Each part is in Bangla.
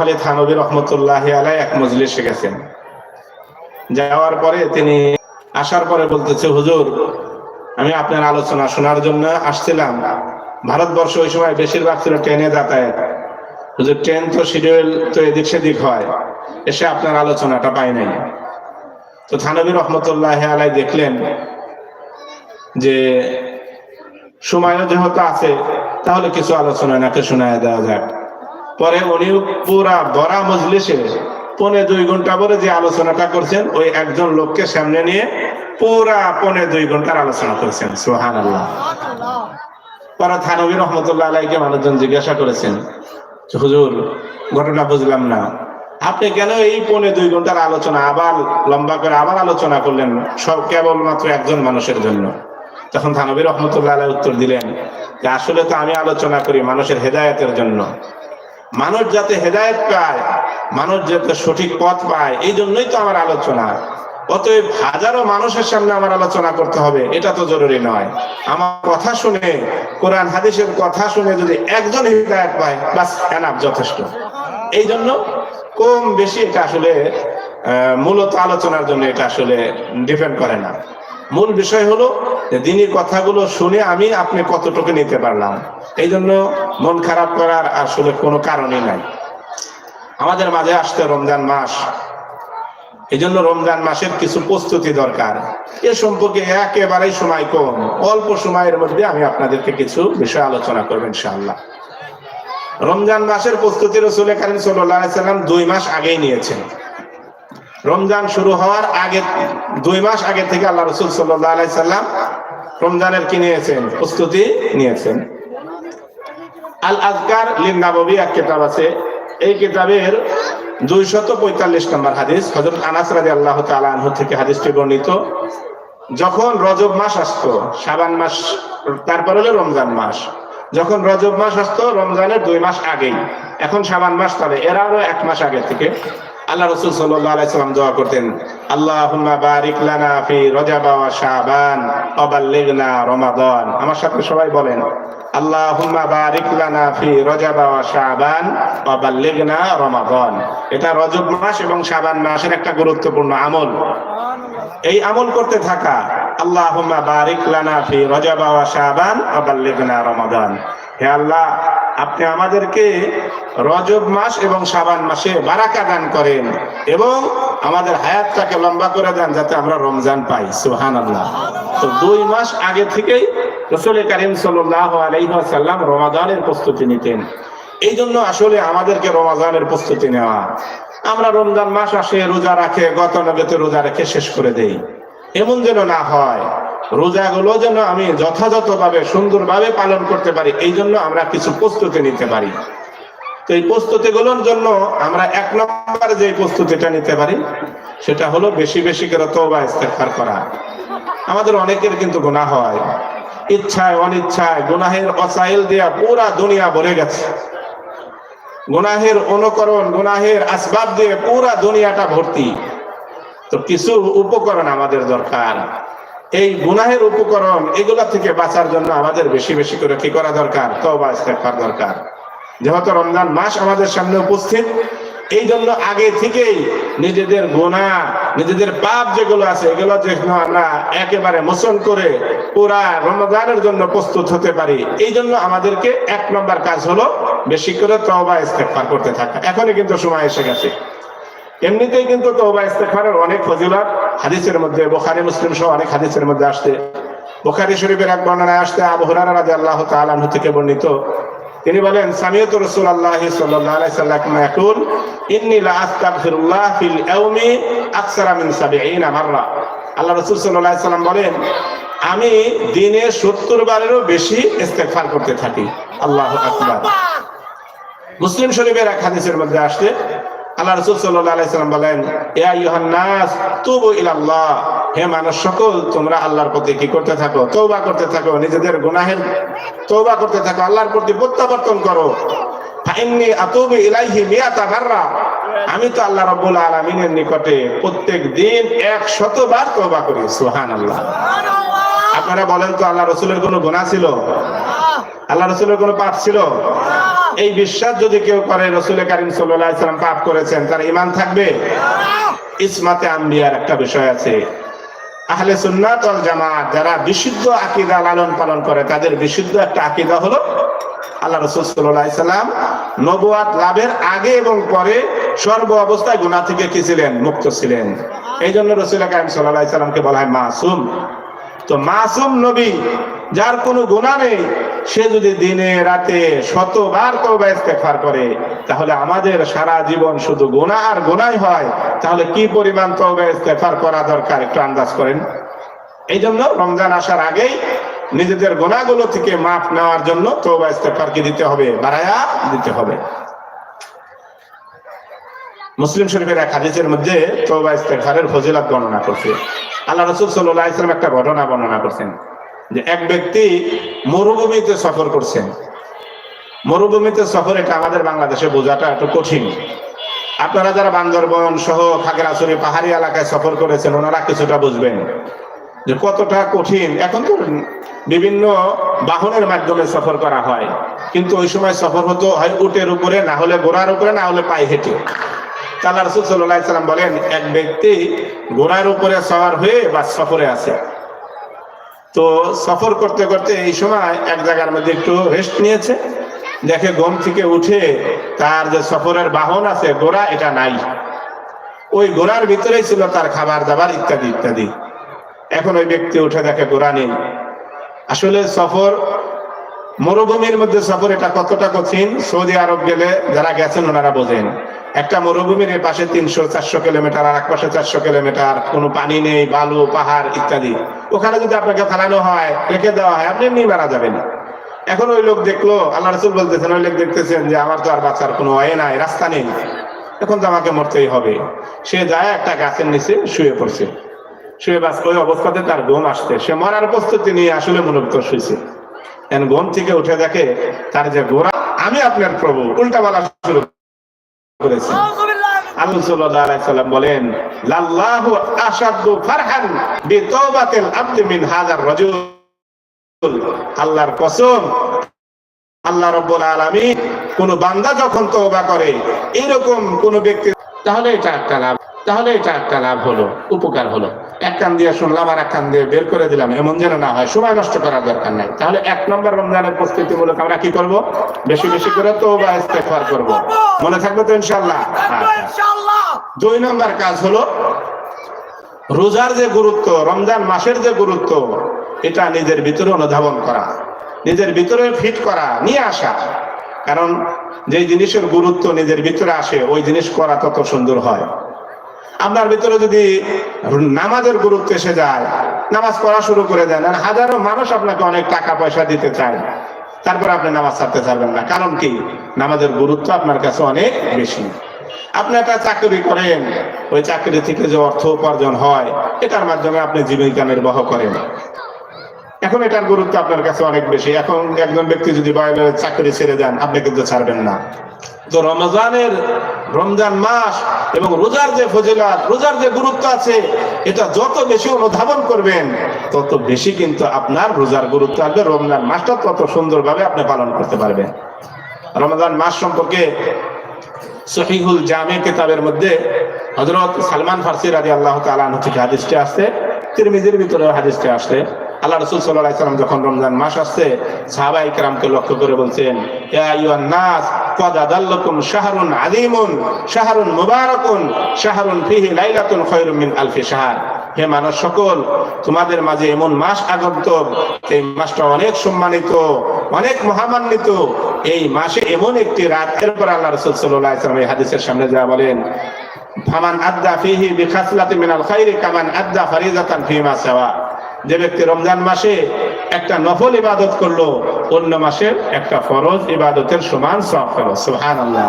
আলী থানবী রহমতুল্লাহ আলাই এক মজলিসে গেছেন। যাওয়ার পরে তিনি আসার পরে বলতেছে, হুজুর, আমি আপনার আলোচনা শোনার জন্য আসছিলাম। ভারতবর্ষ ওই সময় বেশিরভাগ ছিল ট্রেনে যাতায়াত। হুজুর, ট্রেন তো শিডিউল তো এদিক সেদিক হয়, এসে আপনার আলোচনাটা পাই নাই। তো থানবী রহমতুল্লাহ আলাই দেখলেন যে সময়ও যেহেতু আছে, তাহলে কিছু আলোচনা নাকি শোনায় দেওয়া যাক। পরে উনি পুরা বড়া মজলিসে পনে দুই ঘণ্টা পরে যে আলোচনাটা করছেন, ওই একজন লোককে সামনে নিয়ে পুরা পনে দুই ঘণ্টার আলোচনা করেছেন। সোহান আল্লাহ পরে থানবী রহমতুল্লাহ আলাইকে মানুষজন জিজ্ঞাসা করেছেন, হুজুর, ঘটনা বুঝলাম না। আপনি কেন এই পনে দুই ঘণ্টার আলোচনা আবার লম্বা করে আবার আলোচনা করলেন সব কেবলমাত্র একজন মানুষের জন্য? তখন থানবী রহমতুল্লাহ আলাই উত্তর দিলেন যে, আসলে তো আমি আলোচনা করি মানুষের হেদায়তের জন্য। মানুষ যাতে হেদায়েত পায়, মানুষ যাতে সঠিক পথ পায়, এই জন্যই তো আমার আলোচনা। অতএব হাজারো মানুষের সামনে আমার আলোচনা করতে হবে, এটা তো জরুরি নয়। আমার কথা শুনে, কোরআন হাদিসের কথা শুনে যদি একজন হৃদায়ত পায়, বাস এনাফ যথেষ্ট। এই জন্য কম বেশি এটা আসলে মূলত আলোচনার জন্য এটা আসলে ডিপেন্ড করে না। মূল বিষয় হলো যে দিনের কথাগুলো শুনে আমি আপনি কতটুকু নিতে পারলাম। এই জন্য মন খারাপ করার আসলে কোনো কারণই নাই। আমাদের মাঝে আসতে রমজান মাস। এই জন্য রমজান মাসের কিছু প্রস্তুতি দরকার। এ সম্পর্কে একেবারেই সময় কম। অল্প সময়ের মধ্যে আমি আপনাদেরকে কিছু বিষয় আলোচনা করবেন ইনশাআল্লাহ। রমজান মাসের প্রস্তুতি রসুল কারিম সাল্লাম দুই মাস আগেই নিয়েছেন। রমজান শুরু হওয়ার আগে, দুই মাস আগে থেকে আল্লাহ রসুল সাল্লাহ সাল্লাম রমজানের কি নিয়েছেন? প্রস্তুতি নিয়েছেন। আল আজকার লিন নাববী এক কিতাব আছে। এই কিতাবের দুইশত পঁয়তাল্লিশ নম্বর হাদিস হজরত আনাস রাজি আল্লাহ আনহু থেকে হাদিসটি বর্ণিত। যখন রজব মাস আসতো সাবান মাস, তারপর হলো রমজান মাস। যখন রজব মাস আসতো, রমজানের দুই মাস আগেই। এখন সাবান মাস, তবে এর আরও এক মাস আগে থেকে আল্লাহ রসুল আলাইসাল্লাম দোয়া করতেন আল্লাহ বারিক লানা ফি রজাবা শাবান অবাল্লিগনা রমাদান। আমার সাথে সবাই বলেন আল্লাহুম্মা বারিক লানা ফি রজাবা ওয়া শাবান ওয়া বাল্লিগনা রমাদান। এটা রজব মাস এবং শাবান মাসের একটা গুরুত্বপূর্ণ আমল। এই আমল করতে থাকা, আল্লাহুম্মা বারিক লানা ফি রজাবা ওয়া শাবান ওয়া বাল্লিগনা রমাদান। হে আল্লাহ, আপনি আমাদেরকে রজব মাস এবং শাবান মাসে বারাকা দান করেন এবং আমাদের হায়াতটাকে লম্বা করে দেন যাতে আমরা রমজান পাই। সুবহানাল্লাহ। তো দুই মাস আগে থেকেই রসুল করিম সাল্লাহ রমাদানের প্রস্তুতি নিতেন। এই জন্য আসলে আমাদেরকে রমাদানের প্রস্তুতি নেওয়া। আমরা রমজান মাস আসে, রোজা রাখে গতানুগত রোজা রেখে শেষ করে দেই। এমন যেন না হয়, রোজাগুলো যেন আমি যথাযথভাবে, সুন্দরভাবে পালন করতে পারি এই জন্য আমরা কিছু প্রস্তুতি নিতে পারি। তো এই প্রস্তুতিগুলোর জন্য আমরা এক নম্বর যে প্রস্তুতিটা নিতে পারি, সেটা হলো বেশি বেশি করে তওবা, ইস্তেগফার করা। আমাদের অনেকের কিন্তু গোনা হয়। ইচ্ছায়, অনিচ্ছায়, গুনাহের অসাইল দিয়া পুরা দুনিয়া ভরে গেছে। গুনাহের অনুকরণ, গুনাহের আসবাব দিয়ে পুরা দুনিয়াটা ভর্তি। তো কিছু উপকরণ আমাদের দরকার। এই গুনাহের উপকরণ, এগুলা থেকে বাঁচার জন্য আমাদের বেশি বেশি করে কি করা দরকার? তবা ইস্তেগফার দরকার। যেহেতু রমজান মাস আমাদের সামনে উপস্থিত এই জন্য আগে থেকেই নিজেদের গোনা নিজেদের পাপ যেগুলো আছে, এগুলো যেন আমরা একেবারে মোচন করে পুরা রমজানের জন্য প্রস্তুত হতে পারি। এই জন্য আমাদেরকে এক নম্বর কাজ হলো বেশি করে তওবা ইস্তেগফার করতে থাকা। এখনই কিন্তু সময় এসে গেছে। এমনিতেই কিন্তু তওবা ইস্তেগফারের অনেক ফজিলত হাদিসের মধ্যে, বোখারি, মুসলিম সহ অনেক হাদিসের মধ্যে আসছে। বোখারি শরীফের এক বর্ণনায় আসতে আবু হুরায়রা রাদিয়াল্লাহু তাআলা থেকে বর্ণিত তিনি বলেন, সামিয়ত সাল্লাল্লাহু আলাইহি সাল্লাম ইয়াকুল, ইন্নী আস্তাগফিরুল্লাহ ফিল ইয়াউমি মিন 70 মাররা। আল্লাহ রাসূল সাল্লাল্লাহু আলাইহি বলেন, আমি দিনে 70 বারেরও বেশি ইস্তেগফার করতে থাকি। আল্লাহু আকবার। মুসলিম শরীফের এক হাদিসের মধ্যে আসছে, আল্লাহ রসুল সাল্লাম বলেন এ নাস, তুবু হে মানুষ সকল, তোমরা আল্লাহর প্রতি কি করতে থাকো? তৌবা করতে থাকো, নিজেদের গুনাহের তৌবা করতে থাকো, আল্লাহর প্রতি প্রত্যাবর্তন করো। আমি তো আল্লাহ রাব্বুল আলামিনের নিকটে প্রত্যেক দিন 100 বার তওবা করি, সুবহানাল্লাহ। আপনারা বলেন তো আল্লাহ রসুলের কোনো গুনাহ ছিল? আল্লাহ রসুলের কোনো পাপ ছিল? এই বিশ্বাস যদি কেউ করে, রসুল করিম সাল্লাম পাপ করেছেন, তার ইমান থাকবে? ইসমাতে আম্বিয়ার একটা বিষয় আছে। আহলে সুন্নাত ওয়াল জামাত যারা বিশুদ্ধ আকিদা লালন পালন করে, তাদের বিশুদ্ধ একটা আকিদা হলো আল্লাহ রসুল সাল্লাল্লাহু সাল্লাম নবুয়াত লাভের আগে এবং পরে সর্ব অবস্থায় গুনাহ থেকে কি ছিলেন? মুক্ত ছিলেন। এই জন্য রসুল কাইম সাল্লাল্লাহু সাল্লামকে বলা হয় মাসুম। তো মাসুম নবী, যার কোনো গুণা নেই সে যদি দিনে, রাতে শতবার তওবা ইস্তেগফার করে, তাহলে আমাদের সারা জীবন শুধু গুনাহ আর গুনাই হয়। তাহলে কি পরিমাণ তওবা ইস্তেগফার করা দরকার একটু আন্দাজ করেন? এই জন্য রমজান আসার আগেই নিজেদের গোনাগুলো থেকে মাপ নেওয়ার জন্য তওবা ইস্তেগফার কি দিতে হবে? বাড়ায়া দিতে হবে। মুসলিম শরীফের এক হাদিসের মধ্যে তওবা ইস্তেগফারের ফজিলত বর্ণনা করছে। আল্লাহ রাসূল সাল্লাল্লাহু আলাইহি ওয়াসাল্লাম একটা ঘটনা বর্ণনা করছেন। যে এক ব্যক্তি মরুভূমিতে সফর করছেন। মরুভূমিতে সফর এটা আমাদের বাংলাদেশে বোঝাটা একটু কঠিন। আপনারা যারা বান্দরবন সহ খাগড়াছড়ি পাহাড়ি এলাকায় সফর করেছেন, ওনারা কিছুটা বুঝবেন যে কতটা কঠিন। এখন তো বিভিন্ন বাহনের মাধ্যমে সফর করা হয়। কিন্তু ওই সময় সফর হতো হয় উটের উপরে, না হলে ঘোড়ার উপরে, না হলে পায়ে হেঁটে। তাল্লা রসুল সাল্লাহ সাল্লাম বলেন, এক ব্যক্তি ঘোড়ার উপরে সওয়ার হয়ে বা সফরে আছে তো সফর করতে করতে এই সময় এক জায়গার মধ্যে একটু রেস্ট নিয়েছে। দেখে ঘুম থেকে উঠে তার যে সফরের বাহন আছে, ঘোড়া, এটা নাই। ওই ঘোড়ার ভিতরেই ছিল তার খাবার দাবার ইত্যাদি ইত্যাদি। এখন ওই ব্যক্তি উঠে দেখে ঘোড়া নেই। আসলে সফর, মরুভূমির মধ্যে সফর এটা কতটা কঠিন, সৌদি আরব গেলে যারা গেছেন ওনারা বোঝেন। একটা মরুভূমির পাশে তিনশো, চারশো কিলোমিটার, আর এক পাশে চারশো কিলোমিটার। কোনো পানি নেই, বালু, পাহাড় ইত্যাদি। ওখানে যদি আপনাকে ফেলানো হয়, রেখে দেওয়া হয়, আপনি এমনি মারা যাবেন। এখন ওই লোক দেখল, আল্লাহ রসুল বলতেছেন, ওই লোক দেখতেছেন যে আমার তো আর বাঁচার কোনো ওয়ে নাই, রাস্তা নেই। এখন তো আমাকে মরতেই হবে। সে যায় একটা গাছের নিচে শুয়ে পড়ছে। শুয়ে বাস ওই অবস্থাতে তার ঘুম আসছে। সে মরার প্রস্তুতি নিয়ে আসলে মনোভূত শুয়েছে। ঘুম থেকে উঠে দেখে তার যে গোড়া, আমি আপনার প্রভু উল্টা বলা শুরু করেছে। আল্লাহ সাল্লাল্লাহু আলাইহি সাল্লাম বলেন, লাল্লাহু ফারহান মিন রাজুল। আল্লাহর কসম, আল্লাহ রাব্বুল আলামিন কোন বান্দা যখন তওবা করে, এরকম কোন ব্যক্তি তাহলে এটা একটা লাভ, তাহলে এটা একটা লাভ হলো, উপকার হলো। এক কান দিয়ে শুনলাম আর এক কান দিয়ে বের করে দিলাম। এমন যেন না হয় সময় নষ্ট করার দরকার নাই। তাহলে এক নম্বর রমজানের প্রস্তুতিমূলক আমরা কি করব? বেশি বেশি করে তো বা ইস্তেগফার করব। মনে থাকবে তো ইনশাআল্লাহ? আচ্ছা। দুই নম্বর কাজ হলো রোজার যে গুরুত্ব রমজান মাসের যে গুরুত্ব এটা নিজের ভিতরে অনুধাবন করা নিজের ভিতরে ফিট করা নিয়ে আসা। কারণ যে জিনিসের গুরুত্ব নিজের ভিতরে আসে ওই জিনিস করা তত সুন্দর হয়। আপনার ভিতরে যদি নামাজের গুরুত্ব এসে যায়, নামাজ পড়া শুরু করে দেন, আর হাজারো মানুষ আপনাকে অনেক টাকা পয়সা দিতে চায়, তারপর আপনি নামাজ ছাড়তে পারবেন না। কারণ কি? নামাজের গুরুত্ব আপনার কাছে অনেক বেশি। আপনি একটা চাকরি করেন, ওই চাকরি থেকে যে অর্থ উপার্জন হয়, এটার মাধ্যমে আপনি জীবিকা নির্বাহ করেন। এখন এটার গুরুত্ব আপনার কাছে অনেক বেশি। এখন একজন ব্যক্তি যদি চাকরি ছেড়ে দেন, আপনি কিন্তু ছাড়বেন না। তো রমজানের রমজান মাস এবং রোজার যে ফজিলাত, রোজার যে গুরুত্ব আছে, এটা যত বেশি অনুধাবন করবেন, তত বেশি কিন্তু আপনার রোজার গুরুত্ব আসবে। রমজান মাসটা তত সুন্দরভাবে আপনি পালন করতে পারবেন। রমজান মাস সম্পর্কে সহিহুল জামে কিতাবের মধ্যে হজরত সালমান ফার্সি রাজি আল্লাহ তাআলা থেকে হাদিসটি আসছে, তিরমিজির ভিতরে হাদিসটি আসছে। আল্লাহ রসুল সাল্লাহ সাল্লাম যখন রমজান মাস আসছে সাহাবা ইকরামকে লক্ষ্য করে বলছেন নাস তোমাদের মাঝে এমন মাস আগত, এই মাসটা অনেক সম্মানিত, অনেক মহামান্বিত। এই মাসে এমন একটি রাত, এরপর আল্লাহ হাদিসের সামনে যা বলেন ফিহি মিনাল যে ব্যক্তি রমজান মাসে একটা নফল ইবাদত করল অন্য মাসে একটা ফরজ ইবাদতের সমান সব সুহান আল্লাহ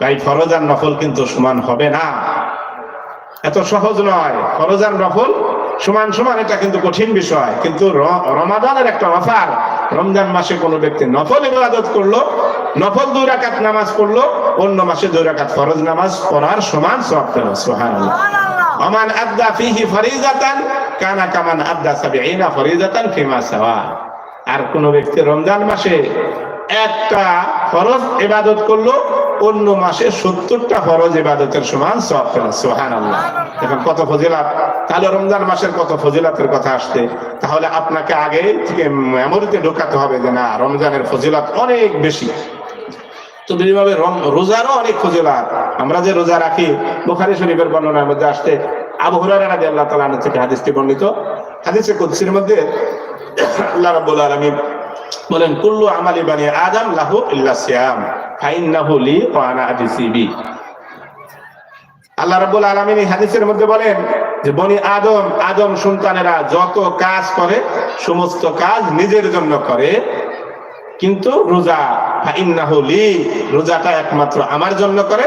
তাই ফরজ আর নফল কিন্তু সমান হবে না। এত সহজ নয়। ফরজ আর নফল সমান সমান এটা কিন্তু কঠিন বিষয়। কিন্তু রমাদানের একটা অফার রমজান মাসে কোনো ব্যক্তি নফল ইবাদত করল নফল দুই রাকাত নামাজ পড়ল অন্য মাসে দুই রাকাত ফরজ নামাজ পড়ার সমান সব পেল সুহান আমান আদ্দা ফিহি ফরিজাতান কানা কামান আদ্দা সাবিঈনা ফরিজাতান ফিমা সাওয়া। আর কোন ব্যক্তি রমজান মাসে একটা ফরজ ইবাদত করল, অন্য মাসে সত্তরটা ফরজ ইবাদতের সমান সব পেল। সোহান আল্লাহ এখন কত ফজিলাত। তাহলে রমজান মাসের কত ফজিলাতের কথা আসতে তাহলে আপনাকে আগে থেকে মেমোরিতে ঢোকাতে হবে যে না, রমজানের ফজিলাত অনেক বেশি। তো এইভাবে রম- রোজারও অনেক ফজিলাত। আমরা যে রোজা রাখি, বুখারী শরীফের বর্ণনার মধ্যে আসতে আবু হুরায়রা রাদিয়াল্লাহু তাআলা থেকে হাদিসটি বর্ণিত। হাদিসে কুদসির মধ্যে আল্লাহ রাব্বুল আলামিন বলেন, কুল্লু আমালি বানি আদম, লাহু ইল্লা সিয়াম, ফাইন্নাহু লি ওয়া আনা আল্লাহ রাব্বুল আলামিন হাদিসের মধ্যে বলেন যে, বনি আদম আদম সন্তানেরা যত কাজ করে, সমস্ত কাজ নিজের জন্য করে, কিন্তু রোজা, ফাইন্নাহু লি, রোজাটা একমাত্র আমার জন্য করে